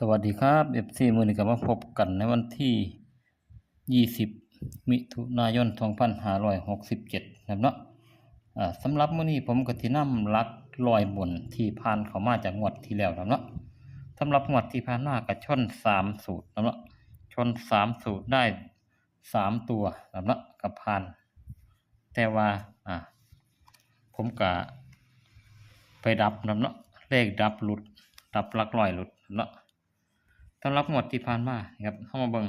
สวัสดีครับ FC มือนี้ก็มาพบกันในวันที่ 20 มิถุนายน 2567นะครับเนาะสำหรับมื้อนี้ผมก็สินำหลักลอยบนที่ผ่านเข้ามาจากงวดที่แล้วนะครับเนาะสำหรับงวดที่ผ่านมาก็ชน 3 สูตรนะครับเนาะชน 3 สูตรได้ 3 ตัวนะครับเนาะกับผ่าน แต่ว่าอ่าผมก็ไปดับนะครับเนาะเลขดับหลุดดับหลักลอยหลุดเนาะ สำหรับหมวดที่ผ่านมาครับเข้ามาเบิ่ง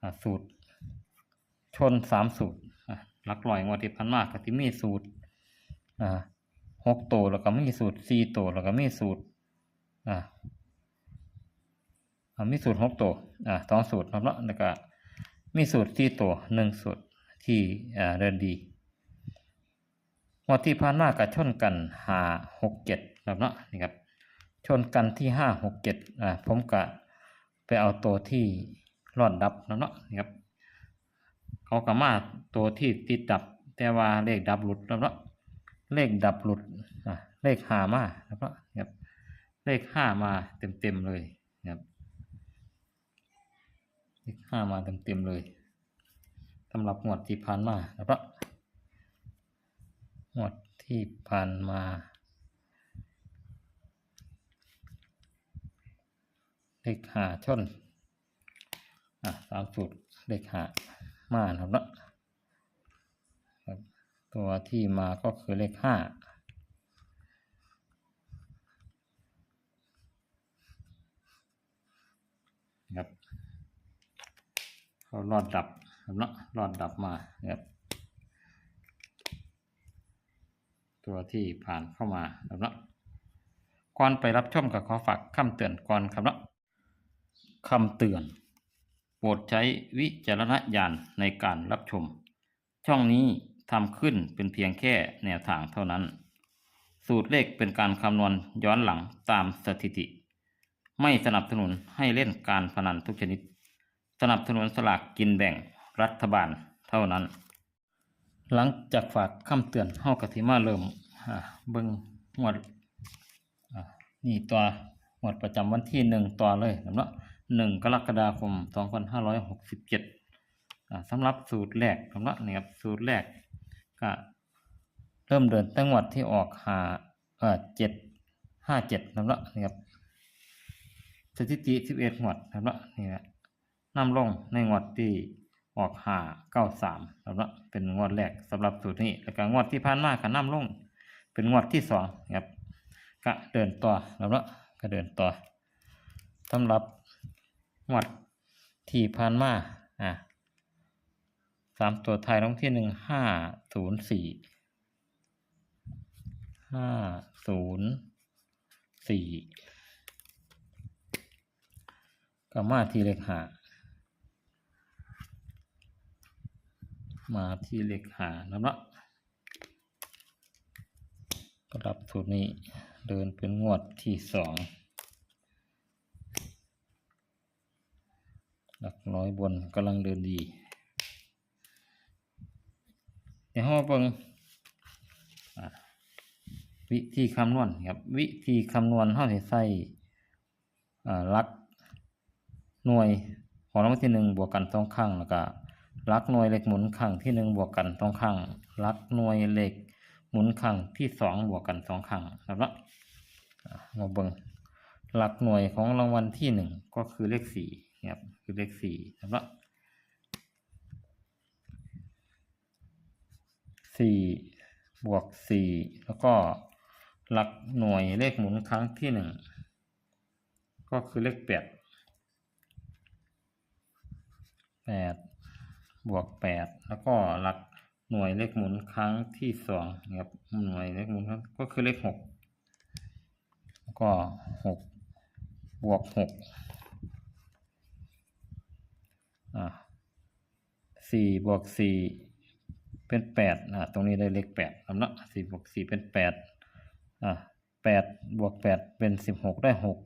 อ่าสูตร ชนสามสูตรหลักลอยงวดที่ผ่านมาก็ที่มีสูตรหกตัวแล้วก็มีสูตรสี่ตัวแล้วก็มีสูตรมีสูตรหกตัวสองสูตรครับเนาะแล้วก็มีสูตรสี่ตัวหนึ่งสูตรที่เดินดีงวดที่ผ่านมาก็ชนกันหาหกเจ็ดครับเนาะนี่ครับ ชนกันที่ห้าหกเจ็ดอ่าผมกะไปเอาตัวที่รอดดับแล้วเนาะนะครับเขากะมาตัวที่ติดดับ แต่ว่าเลขดับหลุดแล้วเนาะเลขดับหลุดอ่าเลขหามาแล้วก็ครับเลขห้ามาเต็มเต็มเลยนะครับเลขห้ามาเต็มเต็มเลยสำหรับงวดที่ผ่านมาแล้วก็งวดที่ผ่านมา เลขหาชนอะตามสูตรเลขหามาครับเนาะตัวที่มาก็คือเลขห้าครับเขารอดดับครับเนาะรอดดับมาครับตัวที่ผ่านเข้ามาครับเนาะก่อนไปรับชมกับขอฝากคำเตือนก่อนครับเนาะ คำเตือน โปรดใช้วิจารณญาณในการรับชม ช่องนี้ทำขึ้นเป็นเพียงแค่แนวทางเท่านั้น สูตรเลขเป็นการคำนวณย้อนหลังตามสถิติ ไม่สนับสนุนให้เล่นการพนันทุกชนิด สนับสนุนสลากกินแบ่งรัฐบาลเท่านั้น หลังจากฝากคำเตือนเฮากะทิมาเริ่มเบิ้งหมวดนี่ตัวหมวดประจำวันที่หนึ่งตัวเลยนะเนาะ 1 กรกฎาคม 2567สำหรับสูตรแรกสำหรับเนะครับสูตรแรกก็เริ่มเดินตั้งวัดที่ออกหาเอ่อเจ็ดห้าเจ็ดสำหรับเนะครับสถิติสิบเอ็ดหวดสำหรับนี่แหละนำลงในงวดที่ออกหาเก้าสามสำหรับเป็นงวดแรกสำหรับสูตรนี้แล้วก็งวดที่ผ่านมาก็นำลงเป็นงวดที่สองครับก็เดินต่อสำหรับก็เดินต่อสำหรับ งวดที่ผ่านมาอะสามตัวไทายลงที่หนึ่งห้าศูนย์สี่ห้าศูนย์สี่ก็มาที่เลขหามาที่เลขหาแล้วเนาะสำหรับสูตรนี้เดินเป็นงวดที่สอง หลักร้อยบนกำลังเดินดีเดี๋ยวเพิ่งวิธีคำนวณครับ วิธีคำนวณเราจะใส่ลักหน่วยของรางวัลที่หนึ่งบวกกันสองครั้งแล้วก็ลักหน่วยเหลขหมุนครั้งที่หนึ่งบวกกันสองครั้งลักหน่วยเหลขหมุนครั้งที่สองบวกกันสองครั้งครับเนาะอะมาเบิ่งหลักหน่วยของรางวัลที่หนึ่งก็คือเลขสี่ นะครับคือเลขสี่นะครับเนาะสี่บวกสี่แล้วก็หลักหน่วยเลขหมุนครั้งที่หนึ่งก็คือเลขแปดแปดบวกแปดแล้วก็หลักหน่วยเลขหมุนครั้งที่สองนะครับหน่วยเลขหมุนครั้งก็คือเลขหกแล้วก็หกบวกหก สี่บวกสี่เป็นแปดอ่าตรงนี้ได้เลขแปดคำละสี่บวกสี่เป็นแปดอ่าแปดบวกแปดเป็นสิบหกได้หก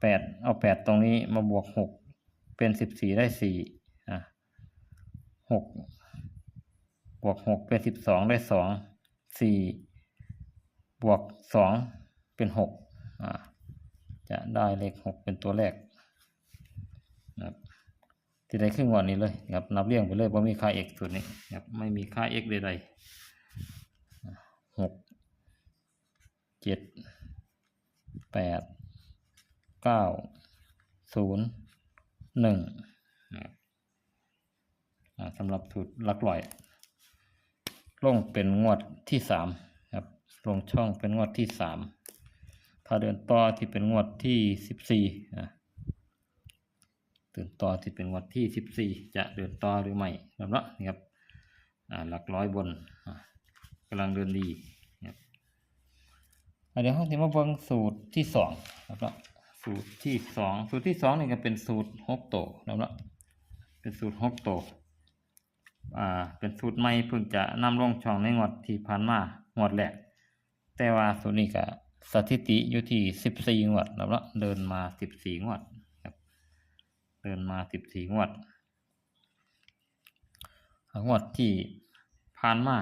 แปดเอาแปดตรงนี้มาบวกหกเป็นสิบสี่ได้สี่อ่าหกบวกหกเป็นสิบสองได้สองสี่บวกสองเป็นหกอ่าจะได้เลขหกเป็นตัวแรกนะครับ ที่ได้ครึ่งวันนี้เลยครับนับเรียงไปเลยว่ามีค่า x ตัวนี้ครับไม่มีค่า x ใดๆหกเจ็ดแปดเก้าศูนย์หนึ่งนะครับสำหรับสูตรลักร้อย ลงเป็นงวดที่สามครับ ลงช่องเป็นงวดที่สามถ้าเดินต่อที่เป็นงวดที่สิบสี่นะ เดินต่อที่เป็นงวดที่สิบสี่จะเดินต่อหรือไม่ครับเนาะนี่ครับหลักร้อยบนกำลังเดินดีนะครับเดี๋ยวเราจะมาเบิ่งสูตรที่สองครับเนาะสูตรที่สองสูตรที่สองนี่ก็เป็นสูตรหกโตนะครับเนาะเป็นสูตรหกโตอ่าเป็นสูตรใหม่เพิ่งจะนำลงช่องในงวดที่ผ่านมางวดแรกแต่ว่าสูตรนี้ก็สถิติอยู่ที่สิบสี่งวดแล้วเนาะเดินมาสิบสี่งวดครับ เดินมาสิบสี่งวดอ่างวดที่ผ่านมา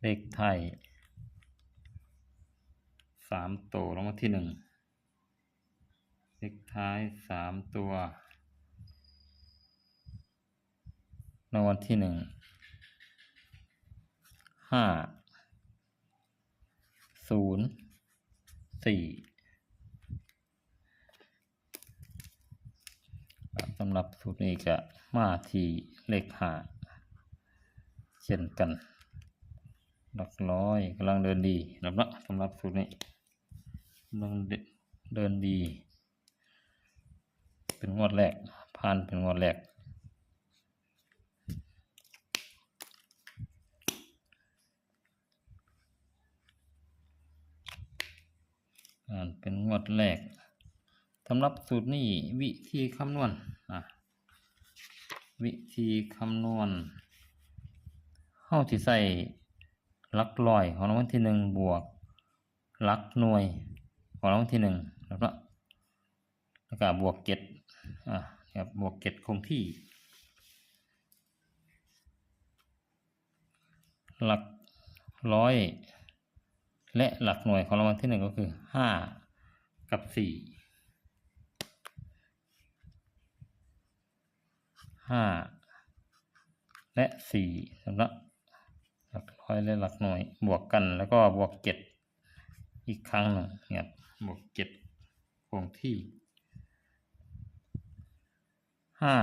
เลขไทยสามตัวรางวัลที่หนึ่งเลขท้ายสามตัวรางวัลที่หนึ่งห้าศูนย์สี่สำหรับสูตรนี้ก็มาที่เลขห้าเช่นกัน หลักร้อยกำลังเดินดีนะครับนะสำหรับสูตรนี้กำลังเดินดี เป็นงวดแรกผ่านเป็นงวดแรกอ่านเป็นงวดแรกสำหรับสูตรนี้วิธีคำนวณ วิธีคำนวณเฮาที่ใส่หลักร้อยของรางวัลที่หนึ่งบวกหลักหน่วยของรางวัลที่หนึ่งแล้วก็แล้วก็บวกเจ็ดอะครับบวกเจ็ดคงที่หลักร้อยและหลักหน่วยของรางวัลที่หนึ่งก็คือห้ากับสี่ ห้าและสี่สำหรับหลักร้อยและหลักหน่วยบวกกันแล้วก็บวกเจ็ดอีกครั้งหนึ่งเนี่ยบวกเจ็ดคงที่ห้า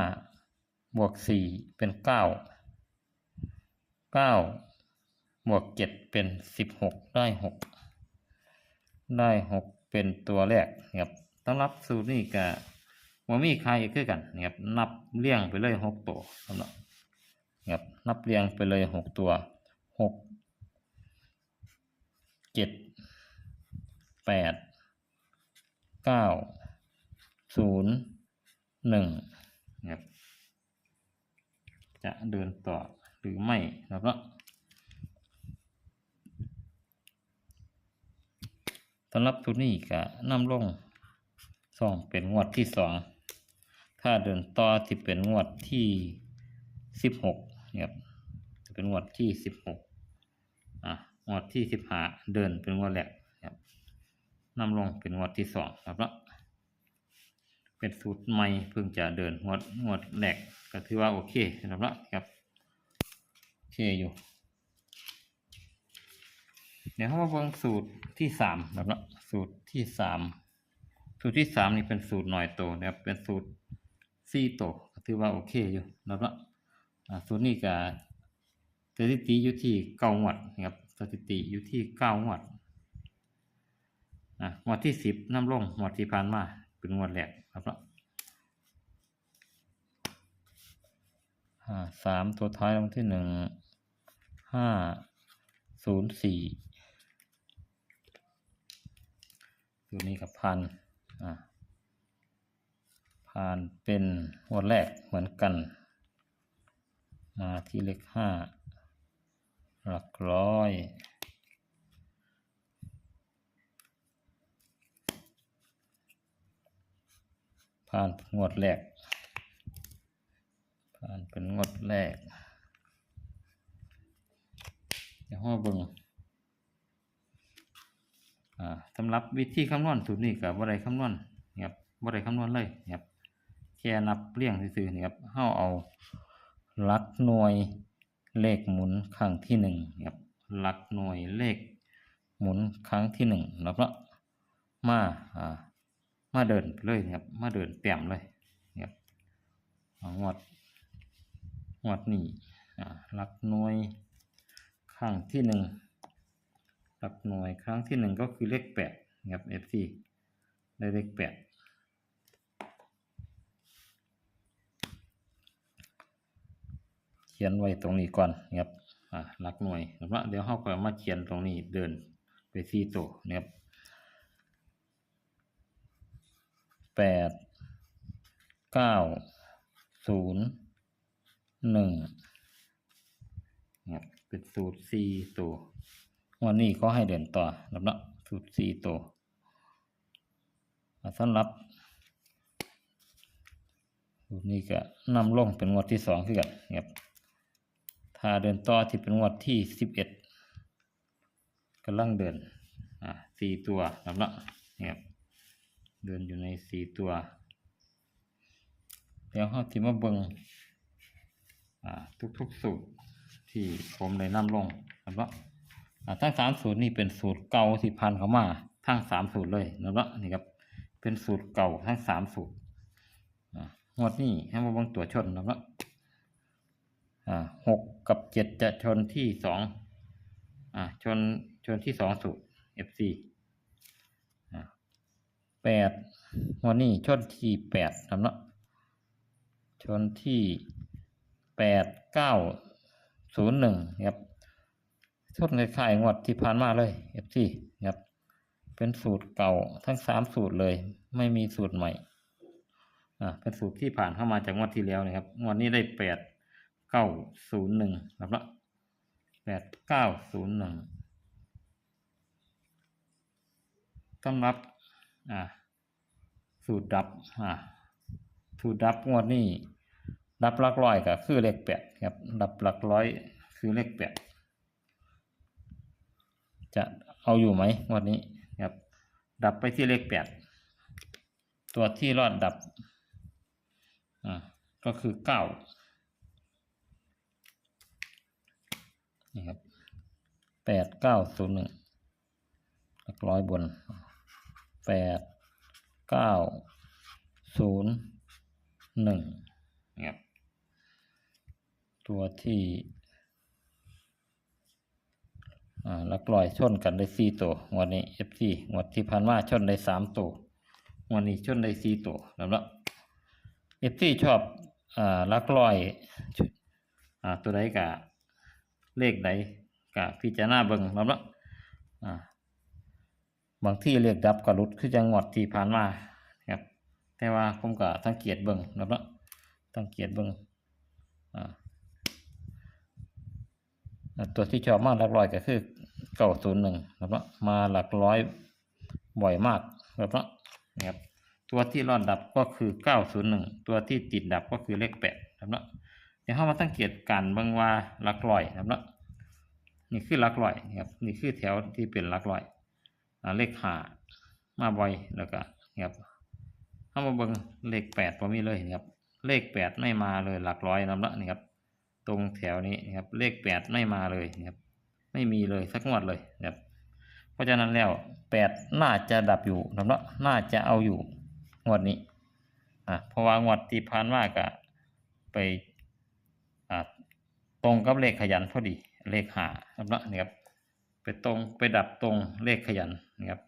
บวกสี่เป็นเก้าเก้าบวกเจ็ดเป็นสิบหกได้หกได้หกเป็นตัวแรกนะครับต้องรับสูตรนี้กับ ว่ามีใครคือกันนะครับนับเรียงไปเลยหกตัวสำหรับนะครับนับเรียงไปเลยหกตัวหกเจ็ดแปดเก้าศูนย์หนึ่งนะครับจะเดินต่อหรือไม่นะครับสำหรับตัวนี้ก็นำลงสองเป็นงวดที่สอง ถ้าเดินต่อที่เป็นงวดที่สิบหกครับจะเป็นงวดที่สิบหกอะงวดที่สิบห้าเดินเป็นงวดแรกครับนำลงเป็นงวดที่สองครับเนาะเป็นสูตรใหม่เพิ่งจะเดินงวดงวดแรกก็ถือว่าโอเคนะครับเนาะครับโอเคอยู่เดี๋ยวเรามาเบิ่งสูตรที่สามนะครับเนาะสูตรที่สามสูตรที่สามนี่เป็นสูตรหน่อยโตนะครับเป็นสูตร สี่โตก็ถือว่าโอเคอยู่นะครับเนาะอ่าสูตรนี้ก็สถิติอยู่ที่เก้างวดนะครับสถิติอยู่ที่เก้างวดอะงวดที่สิบน้ำลงงวดที่ผ่านมาเป็นงวดแรกครับเนาะอ่าสามตัวท้ายรงที่หนึ่งห้าศูนย์สี่ตัวนี้กับพันอ่า พันเป็นหัวแรกเหมือนกัน มาที่เลขห้าหลักร้อย ผ่านงวดแรก ผ่านเป็นงวดแรกเดี๋ยวห้อเบิ่งอ่าสำหรับวิธีคำนวณสูตรนี้กับบ่ได้คำนวณครับบ่ได้คำนวณเลยครับ แค่นับเรียงซื่อๆนะครับเฮาเอาลักหน่วยเลขหมุนครั้งที่หนึ่งนะครับลักหน่วยเลขหมุนครั้งที่หนึ่งแล้วก็มาอ่ามาเดินเลยนะครับมาเดินเต็มเลยนะครับงวดงวดนี้อ่าลักหน่วยครั้งที่หนึ่งลักหน่วยครั้งที่หนึ่งก็คือเลขแปดนะครับ FC ได้เลขแปด ขียนไว้ตรงนี้ก่อนนะครับอ่าหลักหน่วยแล้วเดี๋ยวเราก็มาเขียนตรงนี้เดินไปที่ตัวนะครับแปดเก้าศูนย์หนึ่งนะครับเป็นสูตรสี่ตัววันนี้ก็ให้เดินต่อล้วเนาะสูตรสี่ตัวสำหรับสูตรนี้ก็นำลงเป็นงวดที่สองคือกันนะครับ ถ้าเดินต่อที่เป็นงวดที่สิบเอ็ดกำลังเดินอ่าสี่ตัวล้วเนาะครับเดินอยู่ในสี่ตัวเดี๋ยวเราที่มาเบิงอ่าทุกๆสูตรที่ผมได้นำลงล้วเนาะอ่าทั้งสามสูตรนี่เป็นสูตรเก่าที่พันเขามาทั้งสามสูตรเลยนะครับนี่ครับเป็นสูตรเก่าทั้งสามสูตรอ่างวดนี้ให้มาเบิงตัวชนนะครับ หกกับเจ็ดจะชนที่สองอ่าชนชนที่สองสูตร FC แปดวันนี้ชนที่แปดนะชนที่แปดเก้าศูนย์หนึ่งครับชนคล้ายๆงวดที่ผ่านมาเลย FC ครับเป็นสูตรเก่าทั้งสามสูตรเลย ไม่มีสูตรใหม่อ่าเป็นสูตรที่ผ่านเข้ามาจากงวดที่แล้วนะครับงวดนี้ได้แปด เก้าศูนย์หนึ่งรับละแปดเก้าศูนย์หนึ่งสำหรับ อ่า สูตรดับ อ่า สูตรดับงวดนี้ ดับหลักร้อยก็คือเลขแปดครับ ดับหลักร้อยคือเลขแปด จะเอาอยู่ไหมงวันนี้ครับ ดับไปที่เลขแปด ตัวที่รอดดับ อ่า ก็คือเก้า นี่ครับแปดเก้าศูนย์หนึ่งหลักร้อยบนแปดเก้าศูนย์หนึ่งนะครับตัวที่หลักลอยชนกันได้สี่ตัววันนี้ FC งวดที่ผ่านมาชนได้สามตัววันนี้ชนได้สี่ตัวแล้วละ FC ชอบอ่าหลักลอยอตัวใดกะ เลขใดกะพิจารณาเบิ่งแล้วละอ่าบางที่เรียกดับกระลุดคือจังหวัดที่ผ่านมาครับแต่ว่าผมก็สังเกตเบิ่งแล้วละสังเกตเบิ่งอ่าตัวที่ชอบมากหลักร้อยก็คือเก้าศูนย์หนึ่งนะครับมาหลักร้อยบ่อยมากครับนะครับตัวที่รอดดับก็คือเก้าศูนย์หนึ่งตัวที่ติดดับก็คือเลขแปดนะครับเดี๋ ยวเข้ามาสังเกตการเบิ่งว่าหลักร้อยนะครับนี่คือหลักร้อยนะครับนี่คือแถวที่เป็นหลักร้อยอเลขหามาบ่อยแล้วก็นะครับเข้ามาเบิ่งเลขแปดพอมีเลยนะครับเลขแปดไม่มาเลยหลักร้อยนะครับนี่ครับ ตรงแถวนี้นะครับเลขแปดไม่มาเลยนะครับ ไม่มีเลยสักงวดเลยนะครับเพราะฉะนั้นแล้วแปดน่าจะดับอยู่นะครับน่าจะเอาอยู่งวดนี้อะเพราะว่างวดที่ผ่านมาก็ไป ตรงกับเลขขยันพอดีเลขหาครับเนาะนี่ครับไปตรงไปดับตรงเลขขยันนะครับ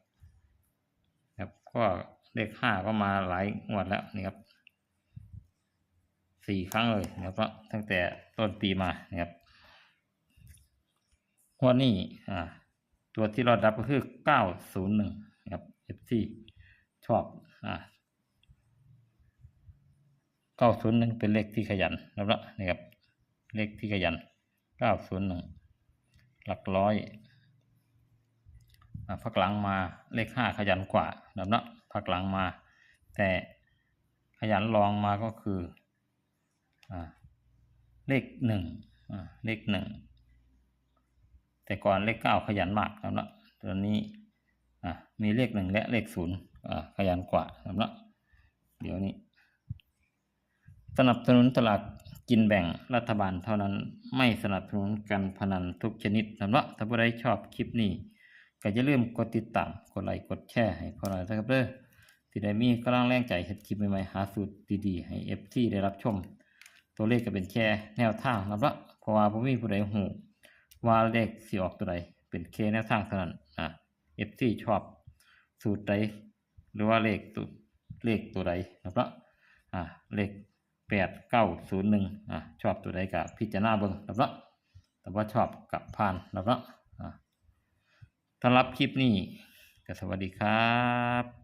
ครับก็เลขห้าก็มาหลายงวดแล้วนี่ครับสี่ครั้งเลยนะครับเพราะตั้งแต่ต้นปีมานะครับงวันนี้อ่าตัวที่เราดับก็คือเก้าศูนย์หนึ่งนะครับ FC ชอบอ่าเก้าศูนย์หนึ่งเป็นเลขที่ขยันนะครับนี่ครับ เลขที่ขยันเก้าศูนย์หนึ่งหลักร้อยพักหลังมาเลขห้าขยันกว่านะครับพักหลังมา แต่ขยันรองมาก็คืออเลขหนึ่งเลขหนึ่งแต่ก่อนเลขเก้าขยันมากครับนะตอนนี้มีเลขหนึ่งและเลขศูนย์ขยันกว่านะครับนะเดี๋ยวนี้ สนับสนุนตลาด กินแบ่งรัฐบาลเท่านั้นไม่สนับสนุนการพนันทุกชนิดนะครับเนาถ้าผู้ใดชอบคลิปนี้ก็อย่าลืมกดติดตามกดไลค์กดแชร์ให้พวกเราด้วยครับเด้อที่ได้มีกำลังแรงใจเฮ็ดคลิปใหม่ๆหาสูตรดีๆให้ FT ได้รับชม ตัวเลขก็เป็นแค่แนวทางนะครับเนาะเพราะว่าบ่มีผู้ใดฮู้ว่าเลขสิออกตัวใดเป็นแค่แนวทางเท่านั้นอะ FT ชอบสูตรใดหรือว่าเลขตัวเลขตัวใดนะครับเนาะอะเลข แปดเก้าศูนย์หนึ่งอะชอบตัวใดกับพิจารณาเบิ้งแล้วก็แต่ว่าชอบกับผ่านแล้วก็อะสำหรับคลิปนี้ก็สวัสดีครับ